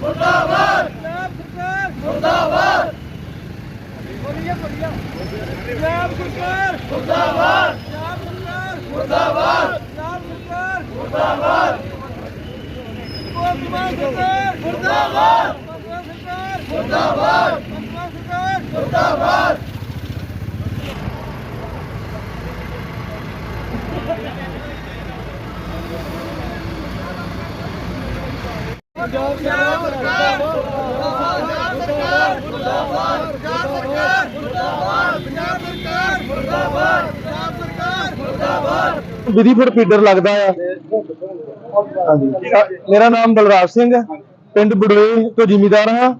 ਮੁਰਦਾਬਾਦ! ਪੰਜਾਬ ਸਰਕਾਰ ਮੁਰਦਾਬਾਦ ਬੋਲੀਏ ਬੋਲੀਏ ਪੰਜਾਬ ਸਰਕਾਰ ਮੁਰਦਾਬਾਦ ਪੰਜਾਬ ਸਰਕਾਰ ਮੁਰਦਾਬਾਦ ਪੰਜਾਬ ਸਰਕਾਰ ਮੁਰਦਾਬਾਦ ਮੁਰਦਾਬਾਦ ਸਰਕਾਰ ਮੁਰਦਾਬਾਦ ਸਰਕਾਰ ਮੁਰਦਾਬਾਦ ਸਰਕਾਰ ਮੁਰਦਾਬਾਦ ਪੰਜਾਬ ਸਰਕਾਰ ਮੁਰਦਾਬਾਦ ਪੰਜਾਬ ਸਰਕਾਰ ਮੁਰਦਾਬਾਦ ਪੰਜਾਬ ਸਰਕਾਰ ਮੁਰਦਾਬਾਦ ਪੰਜਾਬ ਸਰਕਾਰ ਮੁਰਦਾਬਾਦ ਵਿਧੀਪੁਰ ਫੀਡਰ ਲੱਗਦਾ ਆ। ਮੇਰਾ ਨਾਮ ਬਲਰਾਜ ਸਿੰਘ ਹੈ। ਪਿੰਡ ਬੜੋਏ ਤੋਂ ਜ਼ਿਮੀਦਾਰ ਹਾਂ।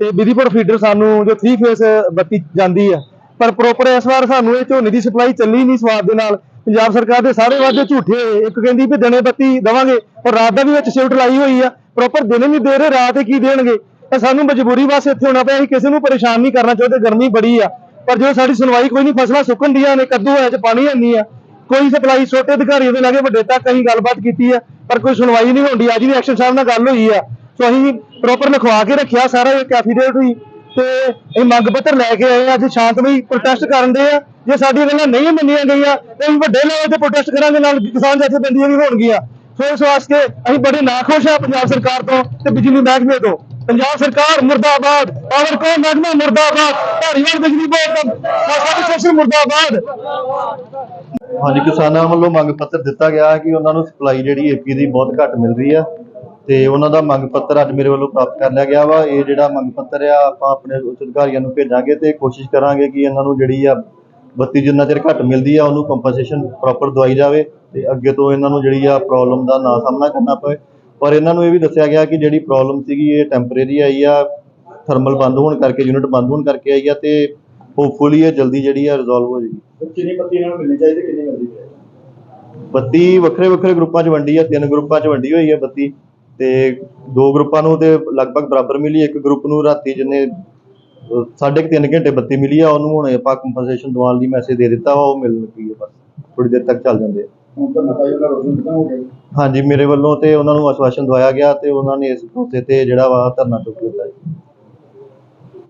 ਤੇ ਵਿਧੀਪੁਰ ਫੀਡਰ ਸਾਨੂੰ ਜੋ 3 ਫੇਸ ਬੱਤੀ ਜਾਂਦੀ ਆ। ਪਰ ਪ੍ਰੋਪਰ ਇਸ ਵਾਰ ਸਾਨੂੰ ਇਹ ਝੋਨੇ ਦੀ ਸਪਲਾਈ ਚੱਲੀ ਨਹੀਂ ਸਵਾਦ ਦੇ ਨਾਲ। ਪੰਜਾਬ ਸਰਕਾਰ ਦੇ ਸਾਰੇ ਵਾਅਦੇ ਝੂਠੇ ਇੱਕ ਕਹਿੰਦੀ ਵੀ ਦਿਨੇ ਬੱਤੀ ਦਵਾਂਗੇ, ਪਰ ਰਾਤ ਦਾ ਵੀ ਵਿੱਚ ਸ਼ਿਫਟ ਲਾਈ ਹੋਈ ਆ। ਪ੍ਰੋਪਰ ਦਿਨੇ ਨਹੀਂ ਦੇ ਰਹੇ, ਰਾਤ ਹੀ ਕੀ ਦੇਣਗੇ? ਤਾਂ ਸਾਨੂੰ ਮਜਬੂਰੀ ਵਾਸਤੇ ਇੱਥੇ ਹੋਣਾ ਪਿਆ ਅਸੀਂ ਕਿਸੇ ਨੂੰ ਪਰੇਸ਼ਾਨ ਨਹੀਂ ਕਰਨਾ ਚਾਹੁੰਦੇ, ਗਰਮੀ ਬੜੀ ਆ। ਪਰ ਜੋ ਸਾਡੀ ਸੁਣਵਾਈ ਕੋਈ ਨਹੀਂ, ਫਸਲਾਂ ਸੁੱਕਣ ਦੀਆਂ ਨੇ, ਕੱਦੂ ਹੈ, ਚ ਪਾਣੀ ਹੈ ਨਹੀਂ ਆ। ਕੋਈ ਸਪਲਾਈ ਛੋਟੇ ਅਧਿਕਾਰੀਆਂ ਦੇ ਲਾਗੇ ਵੱਡੇ ਤੱਕ ਅਸੀਂ ਗੱਲਬਾਤ ਕੀਤੀ ਆ, ਪਰ ਕੋਈ ਸੁਣਵਾਈ ਨਹੀਂ ਹੁੰਦੀ ਅੱਜ ਵੀ ਐਕਸ਼ਨ ਸਾਹਿਬ ਨਾਲ ਗੱਲ ਹੋਈ ਆ। ਸੋ ਅਸੀਂ ਪ੍ਰੋਪਰ ਲਿਖਵਾ ਕੇ ਰੱਖਿਆ ਸਾਰਾ ਇਹ ਕੈਫੀਡੇਟ ਹੋਈ ਤੇ ਇਹ ਮੰਗ ਪੱਤਰ ਲੈ ਕੇ ਆਏ ਆ, ਅੱਜ ਸ਼ਾਂਤਮਈ ਪ੍ਰੋਟੈਸਟ ਕਰਨ ਦੇ ਆ। ਜੇ ਸਾਡੀਆਂ ਗੱਲਾਂ ਨਹੀਂ ਮੰਨੀਆਂ ਗਈਆਂ ਤੇ ਅਸੀਂ ਵੱਡੇ ਲੈਵਲ ਤੇ ਪ੍ਰੋਟੈਸਟ ਕਰਾਂਗੇ ਨਾਲ ਕਿਸਾਨ ਜਥੇਬੰਦੀਆਂ ਵੀ ਹੋਣਗੀਆਂ। ਸੋ ਇਸ ਵਾਸਤੇ ਅਸੀਂ ਬੜੇ ਨਾਖੁਸ਼ ਆ ਪੰਜਾਬ ਸਰਕਾਰ ਤੋਂ ਤੇ ਬਿਜਲੀ ਮਹਿਕਮੇ ਤੋਂ। ਪੰਜਾਬ ਸਰਕਾਰ ਮੁਰਦਾਬਾਦ ਪਾਵਰ ਕੋ ਮਹਿਕਮਾ ਮੁਰਦਾਬਾਦ ਧਾਰੀਵਾਲ ਬਿਜਲੀ ਬੋਰਡ ਸਾਡੀ ਸੈਸ਼ਨ ਮੁਰਦਾਬਾਦ। ਹਾਂਜੀ ਕਿਸਾਨਾਂ ਵੱਲੋਂ ਮੰਗ ਪੱਤਰ ਦਿੱਤਾ ਗਿਆ ਹੈ ਕਿ ਉਹਨਾਂ ਨੂੰ ਸਪਲਾਈ ਜਿਹੜੀ ਏਪੀ ਦੀ ਬਹੁਤ ਘੱਟ ਮਿਲ ਰਹੀ ਆ ਤੇ ਉਹਨਾਂ ਦਾ ਮੰਗ ਪੱਤਰ ਅੱਜ ਮੇਰੇ ਵੱਲੋਂ ਪ੍ਰਾਪਤ ਕਰ ਲਿਆ ਗਿਆ ਵਾ। ਇਹ ਜਿਹੜਾ ਮੰਗ ਪੱਤਰ ਆ ਆਪਾਂ ਆਪਣੇ ਉੱਚ ਅਧਿਕਾਰੀਆਂ ਨੂੰ ਭੇਜਾਂਗੇ ਤੇ ਕੋਸ਼ਿਸ਼ ਕਰਾਂਗੇ ਕਿ ਇਹਨਾਂ ਨੂੰ ਜਿਹੜੀ ਆ ਬੱਤੀ ਜਿੰਨਾ ਚਿਰ ਘੱਟ ਮਿਲਦੀ ਆ ਉਹਨੂੰ ਕੰਪਨਸੇਸ਼ਨ ਪ੍ਰੋਪਰ ਦਵਾਈ ਜਾਵੇ ਤੇ ਅੱਗੇ ਤੋਂ ਇਹਨਾਂ ਨੂੰ ਜਿਹੜੀ ਆ ਪ੍ਰੋਬਲਮ ਦਾ ਨਾ ਸਾਹਮਣਾ ਕਰਨਾ ਪਵੇ। ਪਰ ਇਹਨਾਂ ਨੂੰ ਇਹ ਵੀ ਦੱਸਿਆ ਗਿਆ ਕਿ ਜਿਹੜੀ ਪ੍ਰੋਬਲਮ ਸੀਗੀ ਇਹ ਟੈਂਪਰੇਰੀ ਆਈ ਆ ਥਰਮਲ ਬੰਦ ਹੋਣ ਕਰਕੇ ਯੂਨਿਟ ਬੰਦ ਹੋਣ ਕਰਕੇ ਆਈ ਆ ਤੇ ਹੋਪਫੁਲੀ ਇਹ ਜਲਦੀ ਜਿਹੜੀ ਆ ਰਿਜ਼ੋਲਵ ਹੋ ਜਾਏਗੀ। ਕਿੰਨੀ ਬੱਤੀ ਇਹਨਾਂ ਨੂੰ ਮਿਲਣੀ ਚਾਹੀਦੀ ਕਿੰਨੀ ਮਿਲਦੀ ਹੈ ਬੱਤੀ ਵੱਖਰੇ ਵੱਖਰੇ ਗਰੁੱਪਾਂ 'ਚ ਵੰਡੀ ਆ ਤਿੰਨ ਗਰੁੱਪਾਂ 'ਚ ਵੰਡੀ ਹੋਈ ਆ ਬੱਤੀ। ਤੇ ਦੋ ਗਰੁੱਪਾਂ ਨੂੰ ਤੇ ਲਗਭਗ ਬਰਾਬਰ ਮਿਲੀ ਇੱਕ ਗਰੁੱਪ ਨੂੰ ਰਾਤੀ ਜਿੰਨੇ ਸਾਢੇ ਕੁ ਤਿੰਨ ਘੰਟੇ ਬੱਤੀ ਮਿਲੀ ਆ ਉਹਨੂੰ ਹੁਣ ਆਪਾਂ ਕੰਪਨਸੇਸ਼ਨ ਦਿਵਾਉਣ ਦੀ ਮੈਸੇਜ ਦੇ ਦਿੱਤਾ ਵਾ ਉਹ ਮਿਲ ਲੱਗੀ ਆ ਬਸ ਥੋੜੀ ਦੇਰ ਤੱਕ ਚੱਲ ਜਾਂਦੇ ਆ। ਹੁਣ ਤਾਂ ਨਸ਼ਾ ਜਿਹੜਾ ਰੋਜ਼ ਖਤਮ ਹੋ ਗਿਆ। ਹਾਂਜੀ ਮੇਰੇ ਵੱਲੋਂ ਤੇ ਉਹਨਾਂ ਨੂੰ ਆਸ਼ਵਾਸਨ ਦਵਾਇਆ ਗਿਆ ਤੇ ਉਹਨਾਂ ਨੇ ਇਸ ਮੌਕੇ ਤੇ ਜਿਹੜਾ ਵਾ ਧਰਨਾ ਚੁੱਕ ਦਿੱਤਾ ਜੀ।